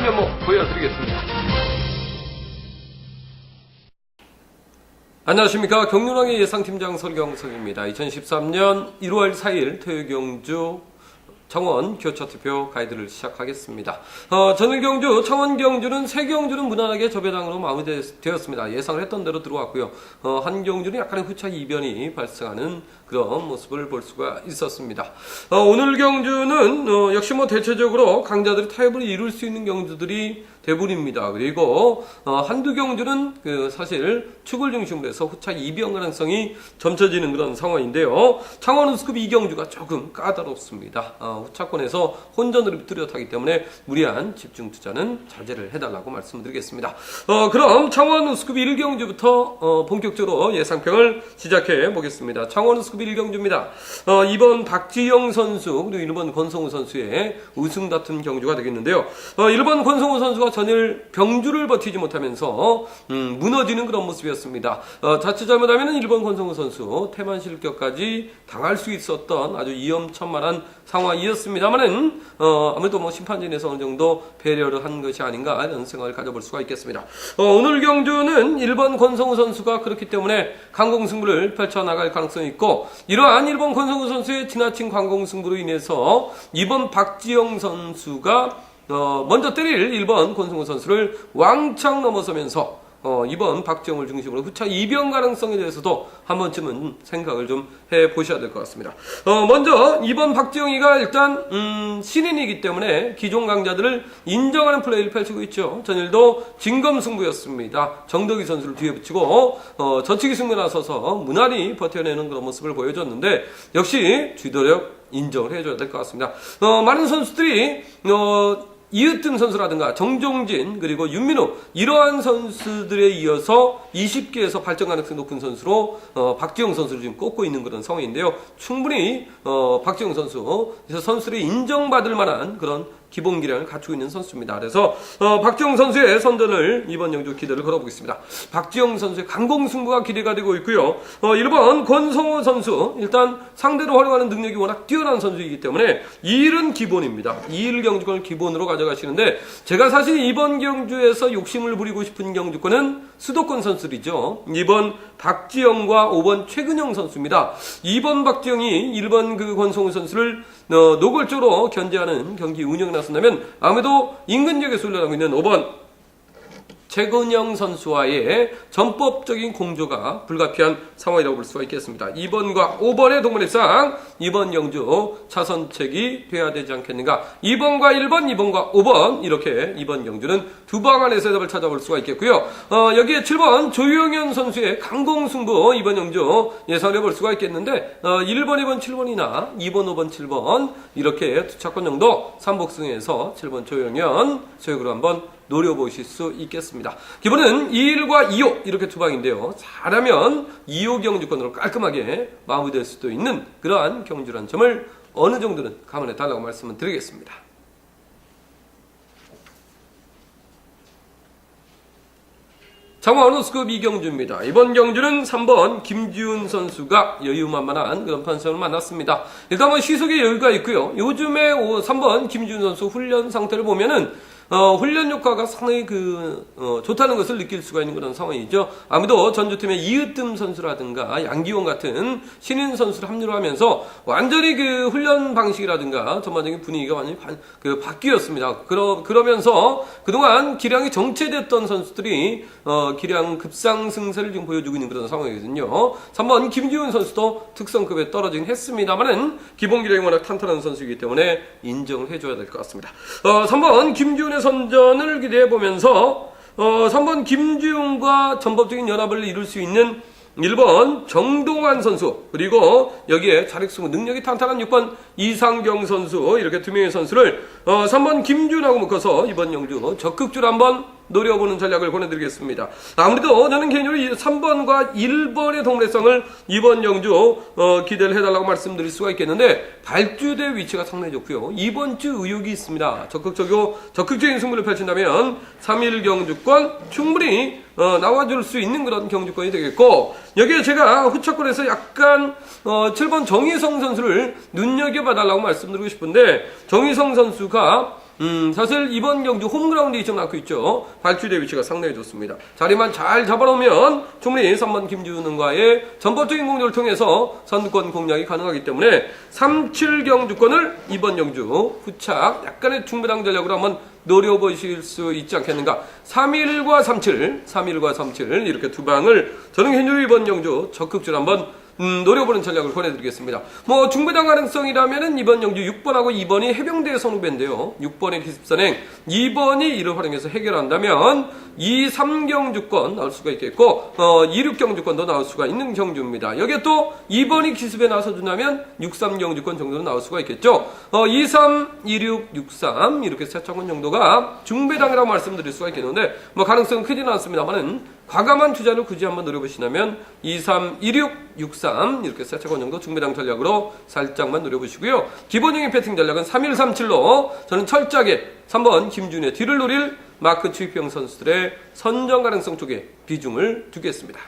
진실한 면모 보여드리겠습니다. 안녕하십니까 경륜왕의 예상팀장 설경석입니다. 2013년 1월 4일 토요경주 창원 교차투표 가이드를 시작하겠습니다. 어, 전일 경주, 창원 경주는 세 경주는 무난하게 저배당으로 마무리되었습니다. 예상을 했던 대로 들어왔고요. 어, 한 경주는 약간의 후차 이변이 발생하는 그런 모습을 볼 수가 있었습니다. 어, 오늘 경주는 어, 역시 뭐 대체적으로 강자들이 타협을 이룰 수 있는 경주들이 대부분입니다. 그리고 어, 한두 경주는 그 사실 축을 중심으로 해서 후차 이변 가능성이 점쳐지는 그런 상황인데요. 창원 우스컵 이 경주가 조금 까다롭습니다. 어, 후차권에서 혼전으로 뚜렷하기 때문에 무리한 집중 투자는 자제를 해달라고 말씀드리겠습니다. 어, 그럼 창원 우스컵 1경주부터 어, 본격적으로 예상평을 시작해 보겠습니다. 창원 우스컵 1경주입니다. 어, 이번 박지영 선수 그리고 1번 권성우 선수의 우승 다툼 경주가 되겠는데요. 어, 1번 권성우 선수가 전일 병주를 버티지 못하면서 음, 무너지는 그런 모습이었습니다. 어, 자칫 잘못하면 1번 권성우 선수 태만 실격까지 당할 수 있었던 아주 위험천만한 상황이었습니다만은 어, 아무래도 뭐 심판진에서 어느 정도 배려를 한 것이 아닌가 이런 생각을 가져볼 수가 있겠습니다. 어, 오늘 경주는 1번 권성우 선수가 그렇기 때문에 강공 승부를 펼쳐 나갈 가능성이 있고 이러한 1번 권성우 선수의 지나친 강공 승부로 인해서 이번 박지영 선수가 어, 먼저 때릴 1번 권성우 선수를 왕창 넘어서면서 어, 이번 박지영을 중심으로 후차 이변 가능성에 대해서도 한 번쯤은 생각을 좀 해 보셔야 될 것 같습니다. 어, 먼저 이번 박지영이가 일단 음, 신인이기 때문에 기존 강자들을 인정하는 플레이를 펼치고 있죠. 전일도 진검승부였습니다. 정덕희 선수를 뒤에 붙이고 어, 저치기 승부 나서서 무난히 버텨내는 그런 모습을 보여줬는데 역시 주도력 인정을 해줘야 될 것 같습니다. 어, 많은 선수들이 어, 이으뜸 선수라든가 정종진 그리고 윤민호 이러한 선수들에 이어서 20개에서 발전 가능성이 높은 선수로 어, 박지영 선수를 지금 꼽고 있는 그런 상황인데요. 충분히 어, 박지영 선수 그래서 선수들이 인정받을 만한 그런 기본 기량을 갖추고 있는 선수입니다. 그래서 어, 박지영 선수의 선전을 이번 영주 기대를 걸어보겠습니다. 박지영 선수의 강공 승부가 기대가 되고 있고요. 어, 1번 권성호 선수 일단 상대로 활용하는 능력이 워낙 뛰어난 선수이기 때문에 2일은 기본입니다. 2일 경주권을 기본으로 가져가시는데 제가 사실 이번 경주에서 욕심을 부리고 싶은 경주권은 수도권 선수들이죠. 2번 박지영과 5번 최근영 선수입니다. 2번 박지영이 1번 그 권성호 선수를 어, 노골적으로 견제하는 경기 운영에 나선다면 아무래도 인근 지역에서 훈련하고 있는 5번 최근영 선수와의 전법적인 공조가 불가피한 상황이라고 볼 수가 있겠습니다. 2번과 5번의 동반입상 2번 경주 차선책이 돼야 되지 않겠는가. 2번과 1번, 2번과 5번 이렇게 2번 경주는 두 방 안에서 답을 찾아볼 수가 있겠고요. 어, 여기에 7번 조용현 선수의 강공승부 2번 경주 예상해 볼 수가 있겠는데 어, 1번, 2번, 7번이나 2번, 5번, 7번 이렇게 투차권 정도 3복승에서 7번 조용현 소액으로 한번 노려보실 수 있겠습니다. 기본은 2일과 2호 이렇게 두 방인데요. 잘하면 2호 경주권으로 깔끔하게 마무리될 수도 있는 그러한 경주란 점을 어느 정도는 감안해 달라고 말씀을 드리겠습니다. 장원 우스컵 이경주입니다. 이번 경주는 3번 김지훈 선수가 여유만만한 그런 판정을 만났습니다. 일단 뭐 시속에 여유가 있고요. 요즘에 3번 김지훈 선수 훈련 상태를 보면은 어, 훈련 효과가 상당히 그, 어, 좋다는 것을 느낄 수가 있는 그런 상황이죠. 아무도 전주팀의 이으뜸 선수라든가 양기원 같은 신인 선수를 합류를 하면서 완전히 그 훈련 방식이라든가 전반적인 분위기가 완전히 바, 그 바뀌었습니다. 그러, 그러면서 그동안 기량이 정체됐던 선수들이 어, 기량 급상승세를 지금 보여주고 있는 그런 상황이거든요. 3번 김지훈 선수도 특성급에 떨어지긴 했습니다만은 기본 기량이 워낙 탄탄한 선수이기 때문에 인정을 해줘야 될 것 같습니다. 어, 3번 김지훈의 선전을 기대해 보면서 어, 3번 김주용과 전법적인 연합을 이룰 수 있는 1번 정동환 선수 그리고 여기에 자력승부 능력이 탄탄한 6번 이상경 선수 이렇게 두 명의 선수를 어, 3번 김준하고 묶어서 이번 영주 적극적으로 한번 노려보는 전략을 보내드리겠습니다. 아무래도 저는 개인적으로 3번과 1번의 동래성을 이번 영주 어, 기대를 해달라고 말씀드릴 수가 있겠는데 발주대 위치가 상당히 좋고요. 이번 주 의욕이 있습니다. 적극적이고 적극적인 승부를 펼친다면 3일 경주권 충분히 어, 나와줄 수 있는 그런 경주권이 되겠고 여기에 제가 후차권에서 약간 어, 7번 정희성 선수를 눈여겨봐달라고 말씀드리고 싶은데 정희성 선수가 음, 사실 이번 경주 홈그라운드에 좀 낳고 있죠. 발주대 위치가 상당히 좋습니다. 자리만 잘 잡아놓으면 충분히 3번 김준은과의 전법적인 공격을 통해서 선두권 공략이 가능하기 때문에 3, 7 경주권을 이번 경주 후착 약간의 중배당 전략으로 한번 노려보실 수 있지 않겠는가. 3일과 37, 3일과 37 이렇게 두 방을 저는 현재 이번 경주 적극적으로 한번 음, 노려보는 전략을 보내드리겠습니다. 뭐 중배당 가능성이라면은 이번 영주 6번하고 2번이 해병대 선후배인데요. 6번의 기습선행, 2번이 이를 활용해서 해결한다면 2, 3경 주권 나올 수가 있겠고 어, 2, 6경 주권도 나올 수가 있는 경주입니다. 여기에 또 2번이 기습에 나서준다면 6, 3경 주권 정도는 나올 수가 있겠죠. 어, 2, 3, 2, 6, 6, 3 이렇게 세 차권 정도가 중배당이라고 말씀드릴 수가 있겠는데 뭐 가능성은 크지는 않습니다만은 과감한 투자를 굳이 한번 노려보시려면 2, 3, 2, 6, 6, 3 이렇게 세 차 권 정도 중배당 전략으로 살짝만 노려보시고요. 기본적인 배팅 전략은 3, 1, 3, 7로 저는 철저하게 3번 김준의 뒤를 노릴 마크 추이평 선수들의 선정 가능성 쪽에 비중을 두겠습니다.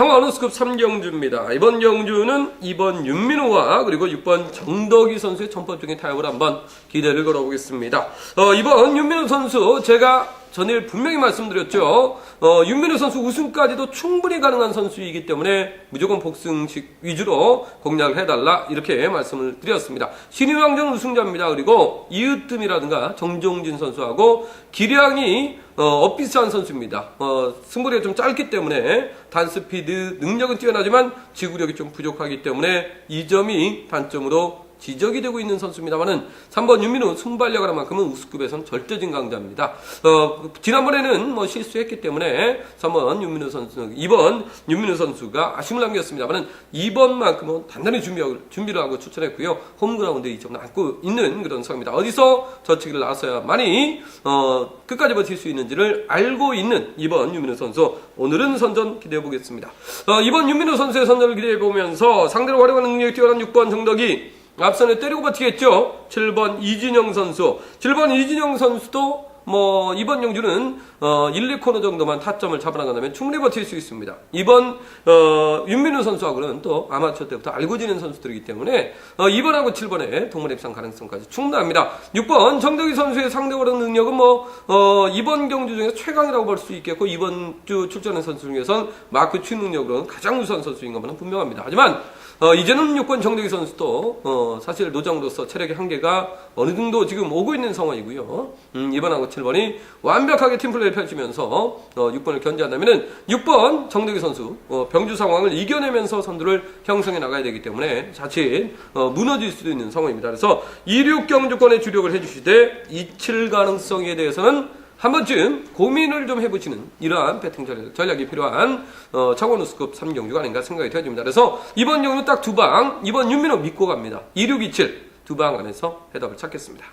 상황 어느스급 3경주입니다. 이번 경주는 2번 윤민호와 그리고 6번 정덕희 선수의 전법적인 타협을 한번 기대를 걸어보겠습니다. 어, 이번 윤민호 선수 제가 전일 분명히 말씀드렸죠. 어, 윤민호 선수 우승까지도 충분히 가능한 선수이기 때문에 무조건 복승식 위주로 공략을 해달라 이렇게 말씀을 드렸습니다. 신인왕전 우승자입니다. 그리고 이으뜸이라든가 정종진 선수하고 기량이 어, 엇비슷한 선수입니다. 어, 승부리가 좀 짧기 때문에 단스피드 능력은 뛰어나지만 지구력이 좀 부족하기 때문에 이 점이 단점으로 지적이 되고 있는 선수입니다만은 3번 윤민우 순발력 하나만큼은 우수급에선 절대진 강자입니다. 어, 지난번에는 뭐 실수했기 때문에 3번 윤민우 선수, 2번 윤민우 선수가 아쉬움을 남겼습니다만은 2번만큼은 단단히 준비하고, 준비를 하고 추천했고요. 홈그라운드에 이점을 안고 있는 그런 상입니다. 어디서 저치기를 나서야만이 어, 끝까지 버틸 수 있는지를 알고 있는 2번 윤민우 선수 오늘은 선전 기대해 보겠습니다. 어, 이번 윤민우 선수의 선전을 기대해 보면서 상대로 활용하는 능력이 뛰어난 6번 정덕이 앞선에 때리고 버티겠죠. 7번 이진영 선수. 7번 이진영 선수도 뭐 이번 영주는 어 1, 2코너 정도만 타점을 잡아나간다면 충분히 버틸 수 있습니다. 이번 어 윤민우 선수하고는 또 아마추어 때부터 알고 지낸 선수들이기 때문에 어 2번하고 7번에 동물 입상 가능성까지 충분합니다. 6번 정덕희 선수의 상대적으로 능력은 뭐 어 이번 경주 중에서 최강이라고 볼 수 있겠고 이번 주 출전한 선수 중에선 마크 취 능력으로는 가장 우수한 선수인 것만은 분명합니다. 하지만 어, 이제는 6번 정대기 선수도 어, 사실 노장으로서 체력의 한계가 어느 정도 지금 오고 있는 상황이고요. 음, 2번하고 7번이 완벽하게 팀플레이를 펼치면서 어, 6번을 견제한다면 6번 정대기 선수 어, 병주 상황을 이겨내면서 선두를 형성해 나가야 되기 때문에 자칫 어, 무너질 수도 있는 상황입니다. 그래서 26 경주권에 주력을 해주시되 27 가능성에 대해서는 한 번쯤 고민을 좀 해보시는 이러한 배팅 전략, 전략이 필요한 어, 창원우스급 3경주가 아닌가 생각이 되어집니다. 그래서 이번 경주 딱 두 방, 이번 윤민호 믿고 갑니다. 2627 두 방 안에서 해답을 찾겠습니다.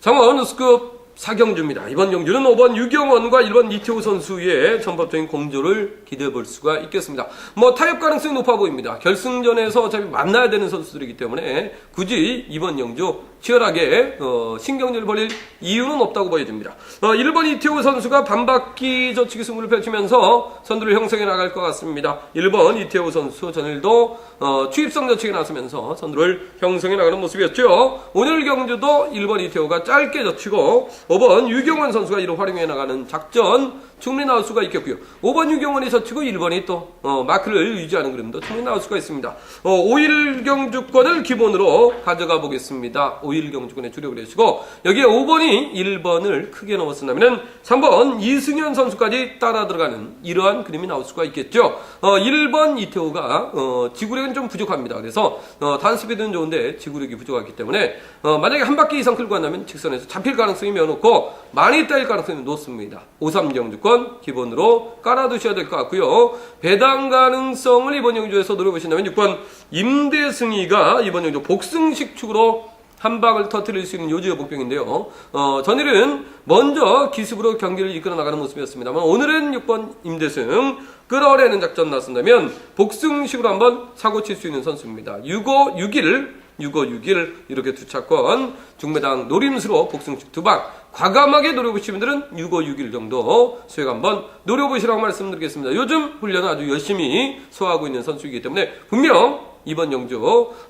창원우스급 4경주입니다. 이번 경주는 5번 유경원과 1번 이태호 선수의 전법적인 공조를 기대해 볼 수가 있겠습니다. 뭐 타협 가능성이 높아 보입니다. 결승전에서 어차피 만나야 되는 선수들이기 때문에 굳이 이번 경주 치열하게 어, 신경전을 벌일 이유는 없다고 보여집니다. 어, 1번 이태호 선수가 반바퀴 저치기 승부를 펼치면서 선두를 형성해 나갈 것 같습니다. 1번 이태호 선수 전일도 어, 추입성 저치기 나서면서 선두를 형성해 나가는 모습이었죠. 오늘 경주도 1번 이태호가 짧게 저치고 5번 유경원 선수가 이를 활용해 나가는 작전 충분히 나올 수가 있겠고요. 5번 유경원이 저치고 1번이 또 어, 마크를 유지하는 그림도 충분히 나올 수가 있습니다. 어, 5일 경주권을 기본으로 가져가 보겠습니다. 5일 경주권에 주력을 해주시고 여기에 5번이 1번을 크게 넘었으면 3번 이승현 선수까지 따라 들어가는 이러한 그림이 나올 수가 있겠죠. 어, 1번 이태호가 어, 지구력은 좀 부족합니다. 그래서 어, 단스피드는 좋은데 지구력이 부족하기 때문에 어, 만약에 한 바퀴 이상 끌고 간다면 직선에서 잡힐 가능성이 매우 높고 많이 따일 가능성이 높습니다. 5-3 경주권 기본으로 깔아두셔야 될 것 같고요. 배당 가능성을 이번 경주에서 노려보신다면 6번 임대승이가 이번 경주 복승식 축으로 한 방을 터뜨릴 수 있는 요지의 복병인데요. 어, 전일은 먼저 기습으로 경기를 이끌어 나가는 모습이었습니다만 오늘은 6번 임대승 끌어내는 작전 나선다면 복승식으로 한번 사고 칠 수 있는 선수입니다. 6호 6일 6561 이렇게 두 차권 중매당 노림수로 복승축 두방 과감하게 노려보시는 분들은 6561 정도 수액 한번 노려보시라고 말씀드리겠습니다. 요즘 훈련을 아주 열심히 소화하고 있는 선수이기 때문에 분명 이번 영주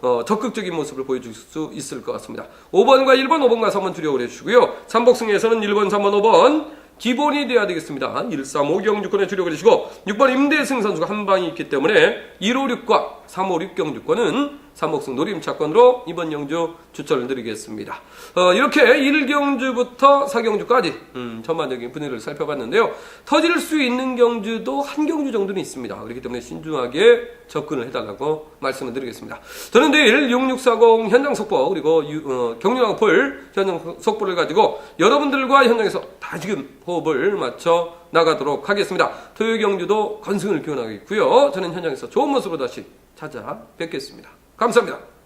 어, 적극적인 모습을 보여줄 수 있을 것 같습니다. 5번과 1번, 5번과 3번 주력을 해주시고요. 삼복승에서는 1번, 3번, 5번 기본이 돼야 되겠습니다. 1, 3, 5 경주권에 주력을 해주시고 6번 임대승 선수가 한 방이 있기 때문에 1, 5, 6과 3, 5, 6 경주권은 삼복승 노림차권으로 이번 영주 추천을 드리겠습니다. 어, 이렇게 1경주부터 4경주까지 음, 전반적인 분위기를 살펴봤는데요. 터질 수 있는 경주도 한 경주 정도는 있습니다. 그렇기 때문에 신중하게 접근을 해달라고 말씀을 드리겠습니다. 저는 내일 6640 현장 속보 그리고 유, 어, 경륜왕풀 현장 속보를 가지고 여러분들과 현장에서 다 지금 호흡을 맞춰 나가도록 하겠습니다. 토요 경주도 건승을 기원하겠고요. 저는 현장에서 좋은 모습으로 다시 찾아뵙겠습니다. 감사합니다.